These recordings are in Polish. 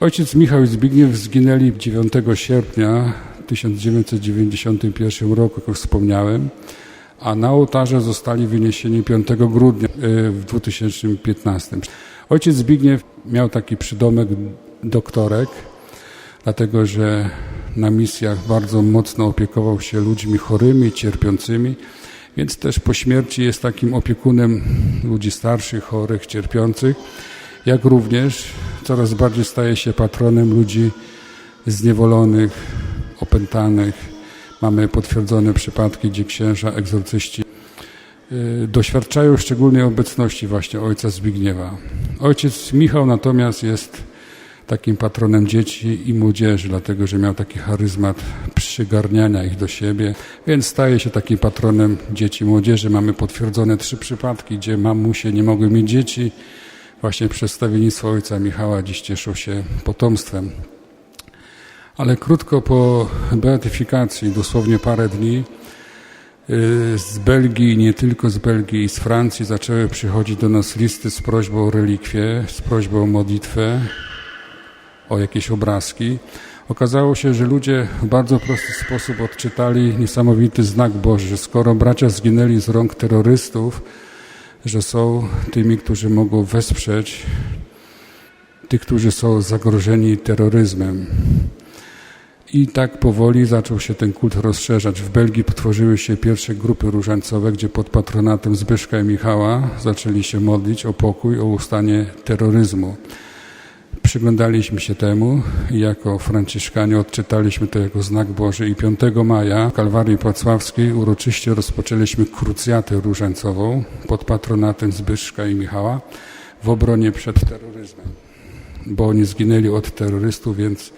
Ojciec Michał i Zbigniew zginęli 9 sierpnia 1991 roku, jak wspomniałem, a na ołtarze zostali wyniesieni 5 grudnia y, w 2015. Ojciec Zbigniew miał taki przydomek doktorek, dlatego że na misjach bardzo mocno opiekował się ludźmi chorymi, cierpiącymi, więc też po śmierci jest takim opiekunem ludzi starszych, chorych, cierpiących, jak również coraz bardziej staje się patronem ludzi zniewolonych, opętanych. Mamy potwierdzone przypadki, gdzie księża, egzorcyści y, doświadczają szczególnej obecności właśnie ojca Zbigniewa. Ojciec Michał natomiast jest takim patronem dzieci i młodzieży, dlatego że miał taki charyzmat przygarniania ich do siebie, więc staje się takim patronem dzieci i młodzieży. Mamy potwierdzone trzy przypadki, gdzie mamusie nie mogły mieć dzieci. Właśnie przedstawiennictwo ojca Michała dziś cieszą się potomstwem. Ale krótko po beatyfikacji, dosłownie parę dni, y, z Belgii, nie tylko z Belgii, z Francji zaczęły przychodzić do nas listy z prośbą o relikwie, z prośbą o modlitwę, o jakieś obrazki. Okazało się, że ludzie w bardzo prosty sposób odczytali niesamowity znak Boży, skoro bracia zginęli z rąk terrorystów, że są tymi, którzy mogą wesprzeć tych, którzy są zagrożeni terroryzmem. I tak powoli zaczął się ten kult rozszerzać. W Belgii potworzyły się pierwsze grupy różańcowe, gdzie pod patronatem Zbyszka i Michała zaczęli się modlić o pokój, o ustanie terroryzmu. Przyglądaliśmy się temu i jako franciszkanie odczytaliśmy to jako znak Boży i 5 maja w Kalwarii Płacławskiej uroczyście rozpoczęliśmy krucjatę różańcową pod patronatem Zbyszka i Michała w obronie przed terroryzmem. Bo oni zginęli od terrorystów, więc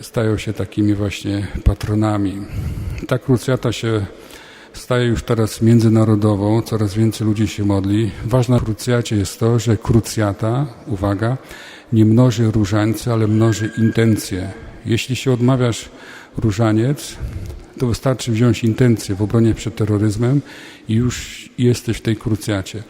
stają się takimi właśnie patronami. Ta krucjata się staje już teraz międzynarodową, coraz więcej ludzi się modli. Ważne w krucjacie jest to, że krucjata, uwaga, nie mnoży różańce, ale mnoży intencje. Jeśli się odmawiasz różaniec, to wystarczy wziąć intencję w obronie przed terroryzmem i już jesteś w tej krucjacie.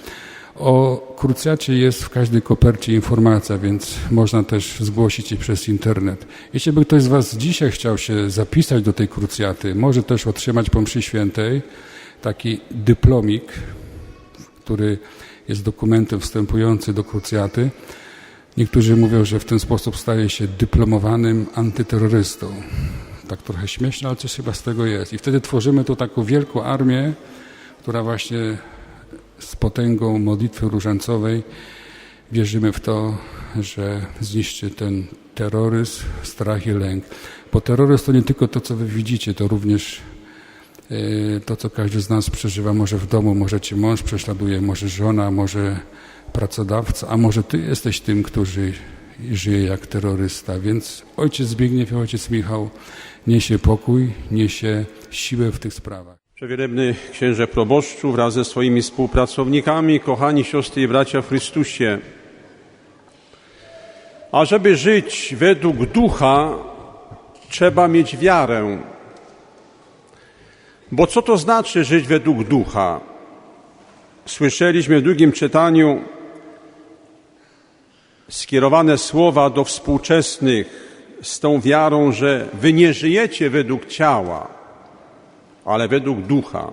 O krucjacie jest w każdej kopercie informacja, więc można też zgłosić je przez internet. Jeśli by ktoś z Was dzisiaj chciał się zapisać do tej krucjaty, może też otrzymać po mszy świętej taki dyplomik, który jest dokumentem wstępujący do krucjaty. Niektórzy mówią, że w ten sposób staje się dyplomowanym antyterrorystą. Tak trochę śmieszne, ale coś chyba z tego jest. I wtedy tworzymy tu taką wielką armię, która właśnie z potęgą modlitwy różańcowej wierzymy w to, że zniszczy ten terroryzm, strach i lęk. Bo terroryzm to nie tylko to, co wy widzicie, to również e, to, co każdy z nas przeżywa, może w domu, może cię mąż prześladuje, może żona, może pracodawca, a może ty jesteś tym, który żyje jak terrorysta. Więc ojciec Zbigniew i ojciec Michał niesie pokój, niesie siłę w tych sprawach. Przewielebny księże proboszczu wraz ze swoimi współpracownikami, kochani siostry i bracia w Chrystusie. A żeby żyć według ducha, trzeba mieć wiarę. Bo co to znaczy żyć według ducha? Słyszeliśmy w drugim czytaniu skierowane słowa do współczesnych z tą wiarą, że wy nie żyjecie według ciała, ale według ducha.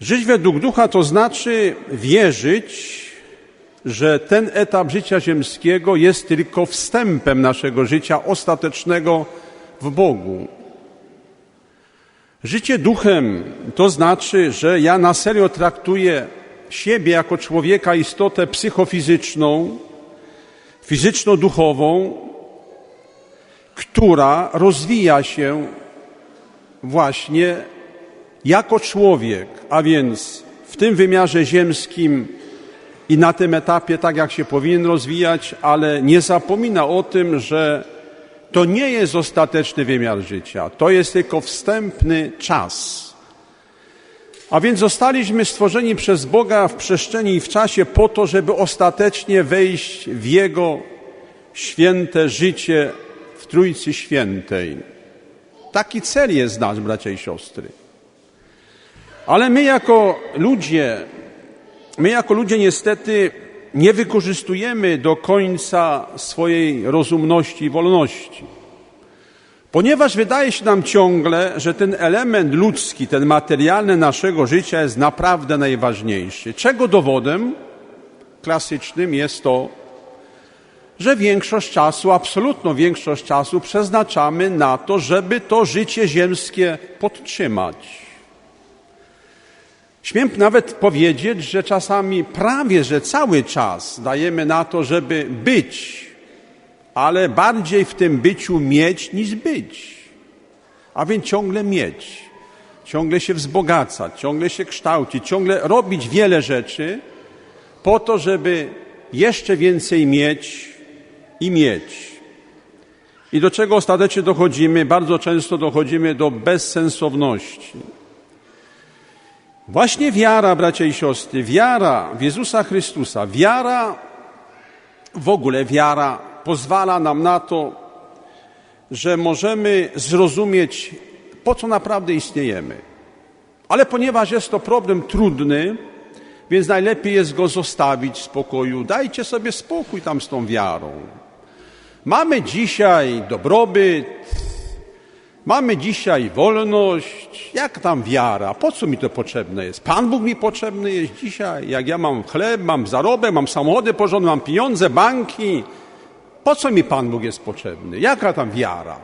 Żyć według ducha to znaczy wierzyć, że ten etap życia ziemskiego jest tylko wstępem naszego życia ostatecznego w Bogu. Życie duchem to znaczy, że ja na serio traktuję siebie jako człowieka istotę psychofizyczną, fizyczno-duchową, która rozwija się właśnie jako człowiek, a więc w tym wymiarze ziemskim i na tym etapie tak, jak się powinien rozwijać, ale nie zapomina o tym, że to nie jest ostateczny wymiar życia, to jest tylko wstępny czas. A więc zostaliśmy stworzeni przez Boga w przestrzeni i w czasie po to, żeby ostatecznie wejść w Jego święte życie w Trójcy Świętej. Taki cel jest nasz, bracia i siostry. Ale my jako ludzie, my jako ludzie niestety nie wykorzystujemy do końca swojej rozumności i wolności. Ponieważ wydaje się nam ciągle, że ten element ludzki, ten materialny naszego życia jest naprawdę najważniejszy. Czego dowodem klasycznym jest to, że większość czasu, absolutną większość czasu przeznaczamy na to, żeby to życie ziemskie podtrzymać. Śmiem nawet powiedzieć, że czasami prawie, że cały czas dajemy na to, żeby być, ale bardziej w tym byciu mieć niż być. A więc ciągle mieć, ciągle się wzbogacać, ciągle się kształcić, ciągle robić wiele rzeczy po to, żeby jeszcze więcej mieć i mieć. I do czego ostatecznie dochodzimy? Bardzo często dochodzimy do bezsensowności. Właśnie wiara, bracia i siostry, wiara w Jezusa Chrystusa, wiara, w ogóle wiara pozwala nam na to, że możemy zrozumieć, po co naprawdę istniejemy. Ale ponieważ jest to problem trudny, więc najlepiej jest go zostawić w spokoju. Dajcie sobie spokój tam z tą wiarą. Mamy dzisiaj dobrobyt, mamy dzisiaj wolność. Jak tam wiara? Po co mi to potrzebne jest? Pan Bóg mi potrzebny jest dzisiaj. Jak ja mam chleb, mam zarobek, mam samochody porządne, mam pieniądze, banki. Po co mi Pan Bóg jest potrzebny? Jaka tam wiara?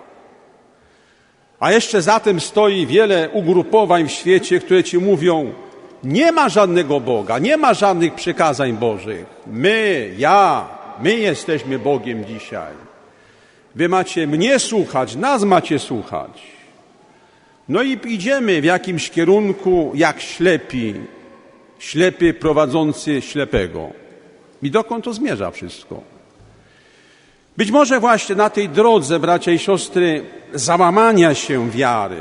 A jeszcze za tym stoi wiele ugrupowań w świecie, które ci mówią, nie ma żadnego Boga, nie ma żadnych przykazań Bożych. My, ja, my jesteśmy Bogiem dzisiaj. Wy macie mnie słuchać, nas macie słuchać. No i idziemy w jakimś kierunku, jak ślepi, ślepy prowadzący ślepego. I dokąd to zmierza wszystko? Być może właśnie na tej drodze, bracia i siostry, załamania się wiary,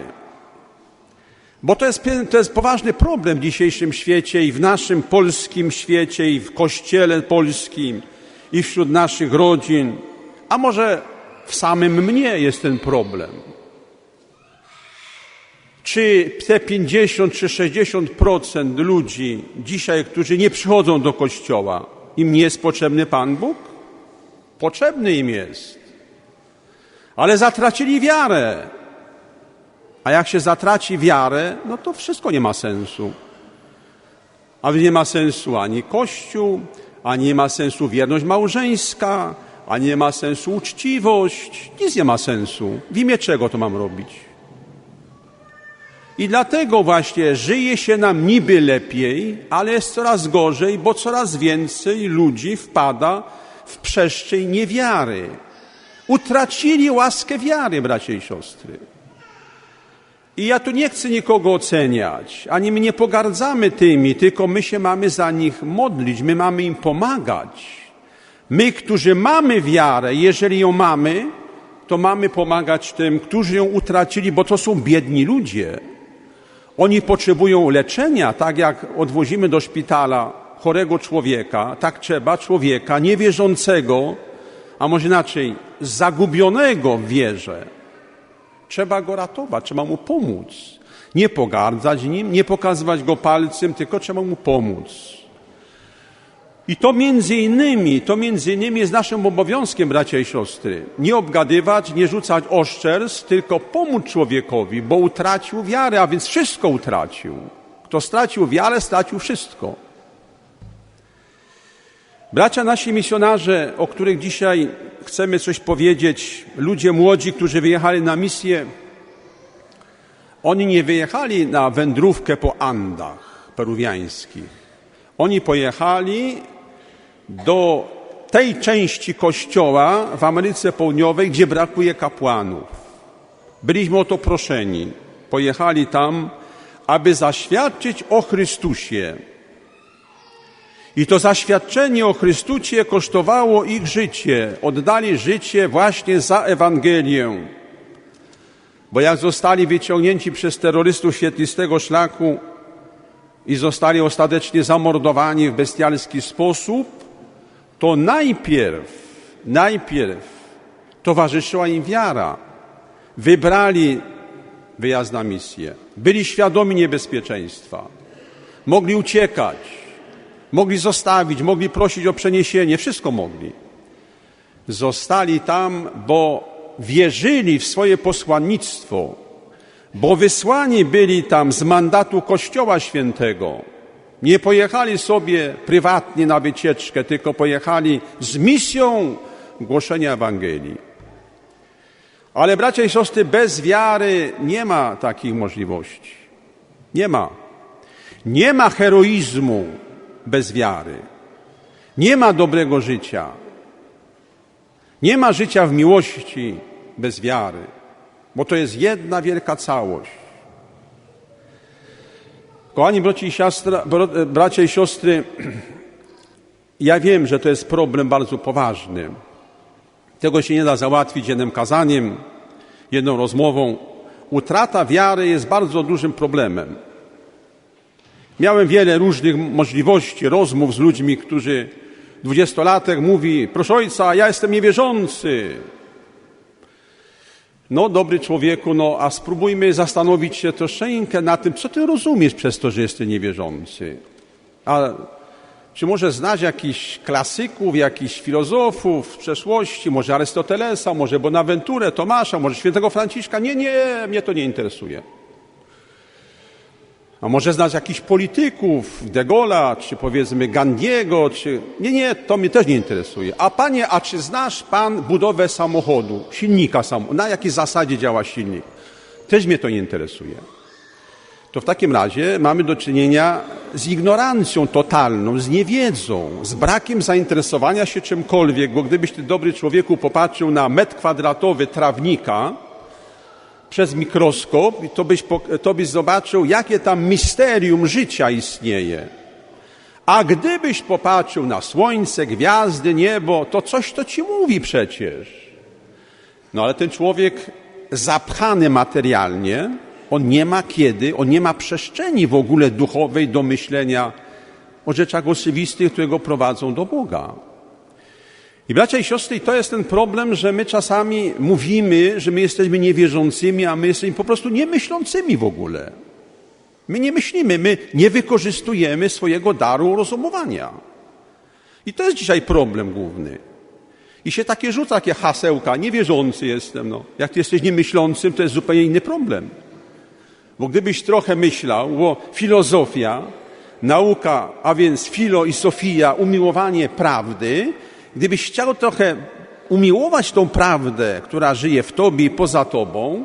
bo to jest, to jest poważny problem w dzisiejszym świecie i w naszym polskim świecie, i w kościele polskim, i wśród naszych rodzin, a może w samym mnie jest ten problem. Czy te 50 czy 60% ludzi dzisiaj, którzy nie przychodzą do kościoła, im nie jest potrzebny Pan Bóg? Potrzebny im jest. Ale zatracili wiarę. A jak się zatraci wiarę, no to wszystko nie ma sensu. A nie ma sensu ani Kościół, ani nie ma sensu wierność małżeńska, ani nie ma sensu uczciwość. Nic nie ma sensu. W imię czego to mam robić? I dlatego właśnie żyje się nam niby lepiej, ale jest coraz gorzej, bo coraz więcej ludzi wpada w przestrzeń niewiary. Utracili łaskę wiary, bracia i siostry. I ja tu nie chcę nikogo oceniać, ani my nie pogardzamy tymi, tylko my się mamy za nich modlić, my mamy im pomagać. My, którzy mamy wiarę, jeżeli ją mamy, to mamy pomagać tym, którzy ją utracili, bo to są biedni ludzie. Oni potrzebują leczenia, tak jak odwozimy do szpitala chorego człowieka, tak trzeba człowieka niewierzącego, a może inaczej, zagubionego w wierze. Trzeba go ratować, trzeba mu pomóc. Nie pogardzać nim, nie pokazywać go palcem, tylko trzeba mu pomóc. I to między innymi, to między innymi jest naszym obowiązkiem, bracia i siostry. Nie obgadywać, nie rzucać oszczerstw, tylko pomóc człowiekowi, bo utracił wiarę, a więc wszystko utracił. Kto stracił wiarę, stracił wszystko. Bracia nasi misjonarze, o których dzisiaj chcemy coś powiedzieć, ludzie młodzi, którzy wyjechali na misję, oni nie wyjechali na wędrówkę po Andach peruwiańskich. Oni pojechali do tej części kościoła w Ameryce Południowej, gdzie brakuje kapłanów. Byliśmy o to proszeni. Pojechali tam, aby zaświadczyć o Chrystusie. I to zaświadczenie o Chrystusie kosztowało ich życie. Oddali życie właśnie za Ewangelię. Bo jak zostali wyciągnięci przez terrorystów świetlistego szlaku i zostali ostatecznie zamordowani w bestialski sposób, to najpierw, najpierw towarzyszyła im wiara. Wybrali wyjazd na misję. Byli świadomi niebezpieczeństwa. Mogli uciekać. Mogli zostawić, mogli prosić o przeniesienie, wszystko mogli. Zostali tam, bo wierzyli w swoje posłannictwo, bo wysłani byli tam z mandatu Kościoła Świętego. Nie pojechali sobie prywatnie na wycieczkę, tylko pojechali z misją głoszenia Ewangelii. Ale bracia i siostry, bez wiary nie ma takich możliwości. Nie ma. Nie ma heroizmu bez wiary. Nie ma dobrego życia. Nie ma życia w miłości bez wiary, bo to jest jedna wielka całość. Kochani bracia i, siostra, bracia i siostry, ja wiem, że to jest problem bardzo poważny. Tego się nie da załatwić jednym kazaniem, jedną rozmową. Utrata wiary jest bardzo dużym problemem. Miałem wiele różnych możliwości rozmów z ludźmi, którzy dwudziestolatek mówi, proszę ojca, ja jestem niewierzący. No, dobry człowieku, no, a spróbujmy zastanowić się troszeczkę na tym, co ty rozumiesz przez to, że jesteś niewierzący. A czy może znać jakichś klasyków, jakichś filozofów z przeszłości, może Arystotelesa, może Bonaventurę, Tomasza, może świętego Franciszka? Nie, nie, mnie to nie interesuje. A może znać jakichś polityków, De Gaulle'a, czy powiedzmy Gandiego, czy... Nie, nie, to mnie też nie interesuje. A panie, a czy znasz pan budowę samochodu, silnika samochodu? Na jakiej zasadzie działa silnik? Też mnie to nie interesuje. To w takim razie mamy do czynienia z ignorancją totalną, z niewiedzą, z brakiem zainteresowania się czymkolwiek, bo gdybyś ty dobry człowieku popatrzył na metr kwadratowy trawnika, przez mikroskop, to byś, to byś zobaczył, jakie tam misterium życia istnieje. A gdybyś popatrzył na słońce, gwiazdy, niebo, to coś to ci mówi przecież. No ale ten człowiek zapchany materialnie, on nie ma kiedy, on nie ma przestrzeni w ogóle duchowej do myślenia o rzeczach oczywistych, które go prowadzą do Boga. I bracia i siostry, to jest ten problem, że my czasami mówimy, że my jesteśmy niewierzącymi, a my jesteśmy po prostu niemyślącymi w ogóle. My nie myślimy, my nie wykorzystujemy swojego daru rozumowania. I to jest dzisiaj problem główny. I się takie rzuca, takie hasełka, niewierzący jestem. No. Jak ty jesteś niemyślącym, to jest zupełnie inny problem. Bo gdybyś trochę myślał, bo filozofia, nauka, a więc filo i sofia, umiłowanie prawdy, gdybyś chciał trochę umiłować tą prawdę, która żyje w tobie i poza tobą,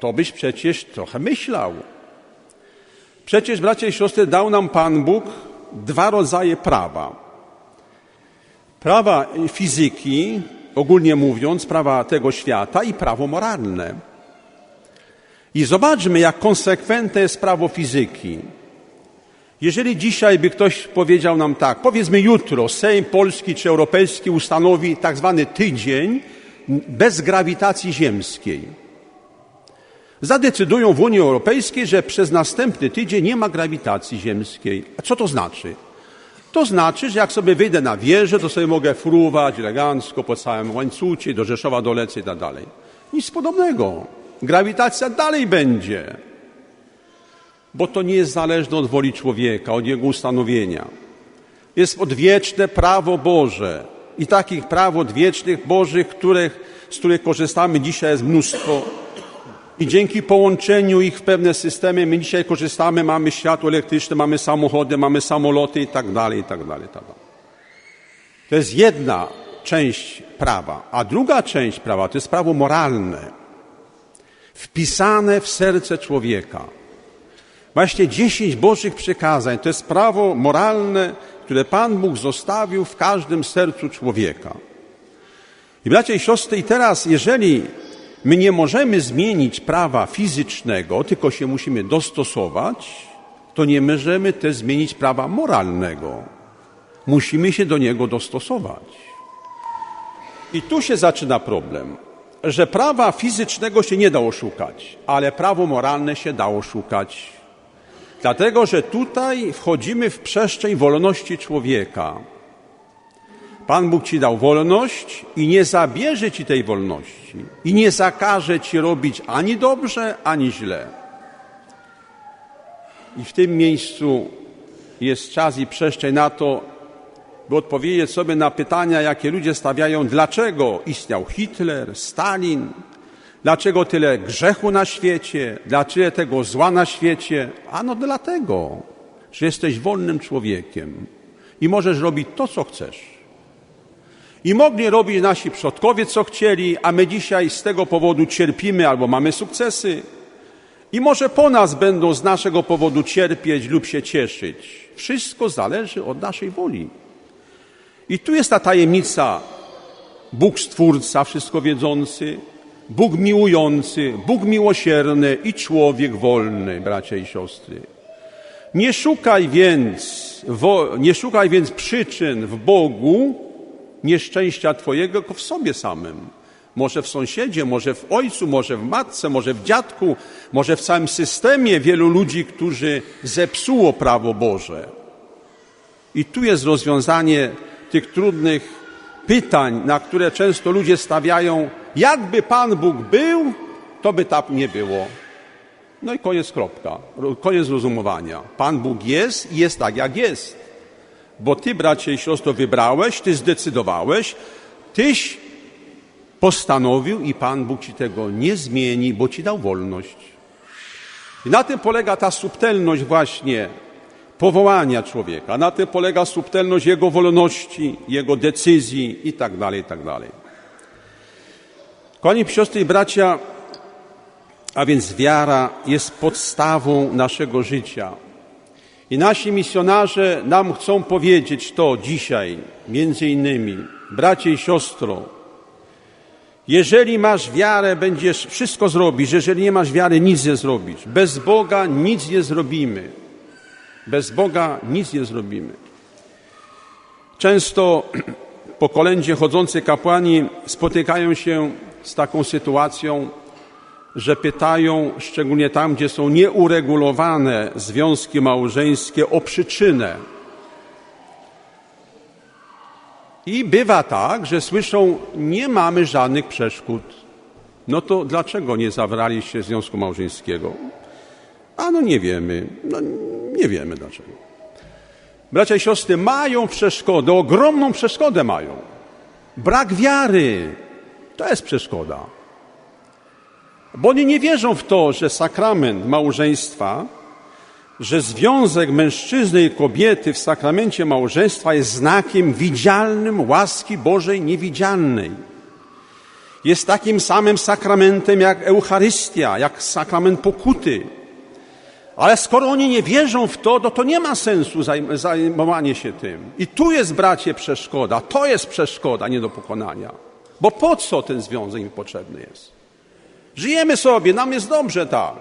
to byś przecież trochę myślał. Przecież, bracia i siostry, dał nam Pan Bóg dwa rodzaje prawa. Prawa fizyki, ogólnie mówiąc, prawa tego świata i prawo moralne. I zobaczmy, jak konsekwentne jest prawo fizyki. Jeżeli dzisiaj by ktoś powiedział nam tak, powiedzmy jutro Sejm Polski czy Europejski ustanowi tak zwany tydzień bez grawitacji ziemskiej. Zadecydują w Unii Europejskiej, że przez następny tydzień nie ma grawitacji ziemskiej. A co to znaczy? To znaczy, że jak sobie wyjdę na wieżę, to sobie mogę fruwać elegancko po całym łańcucie, do Rzeszowa dolecę i tak dalej. Nic podobnego. Grawitacja dalej będzie bo to nie jest zależne od woli człowieka, od jego ustanowienia. Jest odwieczne prawo Boże i takich praw odwiecznych Bożych, których, z których korzystamy dzisiaj jest mnóstwo. I dzięki połączeniu ich w pewne systemy my dzisiaj korzystamy, mamy światło elektryczne, mamy samochody, mamy samoloty i tak dalej, i tak dalej, i tak dalej. To jest jedna część prawa, a druga część prawa to jest prawo moralne, wpisane w serce człowieka. Właśnie dziesięć Bożych przykazań to jest prawo moralne, które Pan Bóg zostawił w każdym sercu człowieka. I bracia i siostry, i teraz, jeżeli my nie możemy zmienić prawa fizycznego, tylko się musimy dostosować, to nie możemy też zmienić prawa moralnego. Musimy się do niego dostosować. I tu się zaczyna problem, że prawa fizycznego się nie da oszukać, ale prawo moralne się da oszukać. Dlatego, że tutaj wchodzimy w przestrzeń wolności człowieka. Pan Bóg ci dał wolność i nie zabierze ci tej wolności i nie zakaże ci robić ani dobrze, ani źle. I w tym miejscu jest czas i przestrzeń na to, by odpowiedzieć sobie na pytania, jakie ludzie stawiają, dlaczego istniał Hitler, Stalin, dlaczego tyle grzechu na świecie, dlaczego tego zła na świecie. Ano dlatego, że jesteś wolnym człowiekiem i możesz robić to, co chcesz. I mogli robić nasi przodkowie, co chcieli, a my dzisiaj z tego powodu cierpimy albo mamy sukcesy. I może po nas będą z naszego powodu cierpieć lub się cieszyć. Wszystko zależy od naszej woli. I tu jest ta tajemnica. Bóg Stwórca, wszystko wiedzący, Bóg miłujący, Bóg miłosierny i człowiek wolny, bracia i siostry. Nie szukaj więc, nie szukaj więc przyczyn w Bogu nieszczęścia Twojego, tylko w sobie samym. Może w sąsiedzie, może w ojcu, może w matce, może w dziadku, może w całym systemie wielu ludzi, którzy zepsuło prawo Boże. I tu jest rozwiązanie tych trudnych pytań, na które często ludzie stawiają, jakby Pan Bóg był, to by tak nie było. No i koniec kropka, koniec rozumowania. Pan Bóg jest i jest tak, jak jest. Bo ty, bracie i siostro, wybrałeś, ty zdecydowałeś, tyś postanowił i Pan Bóg ci tego nie zmieni, bo ci dał wolność. I na tym polega ta subtelność właśnie powołania człowieka. Na tym polega subtelność jego wolności, jego decyzji i tak dalej, i tak dalej. Kochani siostry i bracia, a więc wiara jest podstawą naszego życia. I nasi misjonarze nam chcą powiedzieć to dzisiaj, między innymi, bracie i siostro, jeżeli masz wiarę, będziesz wszystko zrobić. Jeżeli nie masz wiary, nic nie zrobisz. Bez Boga nic nie zrobimy. Bez Boga nic nie zrobimy. Często po kolędzie chodzący kapłani spotykają się z taką sytuacją, że pytają, szczególnie tam, gdzie są nieuregulowane związki małżeńskie, o przyczynę. I bywa tak, że słyszą, nie mamy żadnych przeszkód. No to dlaczego nie zawraliście związku małżeńskiego? A no nie wiemy. No, nie wiemy dlaczego. Bracia i siostry mają przeszkodę, ogromną przeszkodę mają. Brak wiary to jest przeszkoda. Bo oni nie wierzą w to, że sakrament małżeństwa, że związek mężczyzny i kobiety w sakramencie małżeństwa jest znakiem widzialnym łaski Bożej niewidzialnej. Jest takim samym sakramentem jak Eucharystia, jak sakrament pokuty. Ale skoro oni nie wierzą w to, to, to nie ma sensu zajmowanie się tym. I tu jest, bracie, przeszkoda. To jest przeszkoda nie do pokonania. Bo po co ten związek im potrzebny jest? Żyjemy sobie, nam jest dobrze tak.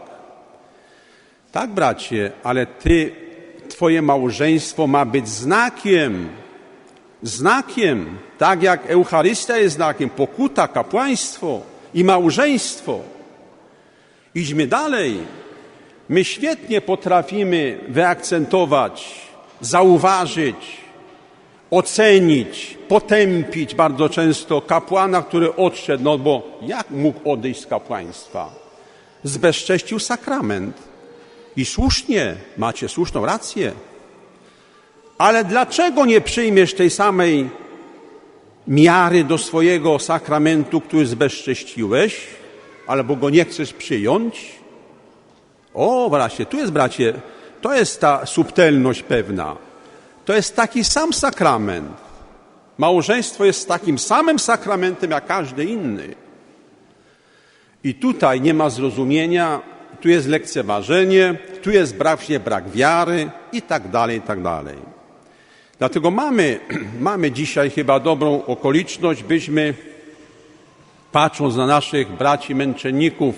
Tak, bracie, ale ty, twoje małżeństwo ma być znakiem, znakiem, tak jak Eucharystia jest znakiem, pokuta, kapłaństwo i małżeństwo. Idźmy dalej. My świetnie potrafimy wyakcentować, zauważyć, ocenić, potępić bardzo często kapłana, który odszedł, no bo jak mógł odejść z kapłaństwa? Zbezcześcił sakrament. I słusznie, macie słuszną rację. Ale dlaczego nie przyjmiesz tej samej miary do swojego sakramentu, który zbezcześciłeś, albo go nie chcesz przyjąć? O, właśnie, tu jest, bracie, to jest ta subtelność pewna. To jest taki sam sakrament. Małżeństwo jest takim samym sakramentem jak każdy inny. I tutaj nie ma zrozumienia, tu jest lekceważenie, tu jest brak, brak wiary i tak dalej, i tak dalej. Dlatego mamy, mamy dzisiaj chyba dobrą okoliczność, byśmy, patrząc na naszych braci męczenników,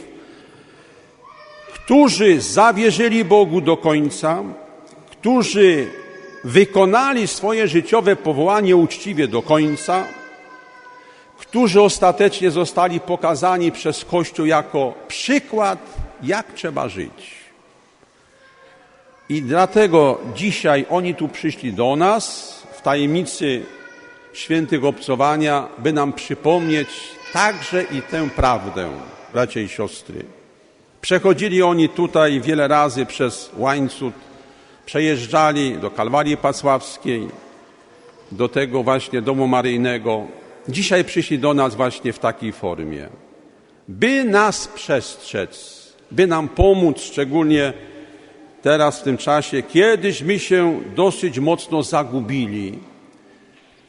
którzy zawierzyli Bogu do końca, którzy wykonali swoje życiowe powołanie uczciwie do końca, którzy ostatecznie zostali pokazani przez Kościół jako przykład, jak trzeba żyć. I dlatego dzisiaj oni tu przyszli do nas w tajemnicy świętych obcowania, by nam przypomnieć także i tę prawdę, bracia i siostry. Przechodzili oni tutaj wiele razy przez łańcuch Przejeżdżali do Kalwarii Pacławskiej, do tego właśnie domu maryjnego. Dzisiaj przyszli do nas właśnie w takiej formie, by nas przestrzec, by nam pomóc, szczególnie teraz w tym czasie, kiedyśmy się dosyć mocno zagubili.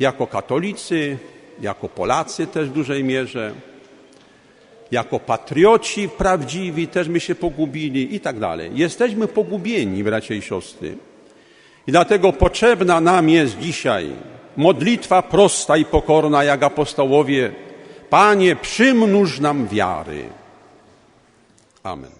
Jako katolicy, jako Polacy też w dużej mierze, jako patrioci prawdziwi też my się pogubili i tak dalej. Jesteśmy pogubieni, bracia i siostry. I dlatego potrzebna nam jest dzisiaj modlitwa prosta i pokorna, jak apostołowie. Panie, przymnóż nam wiary. Amen.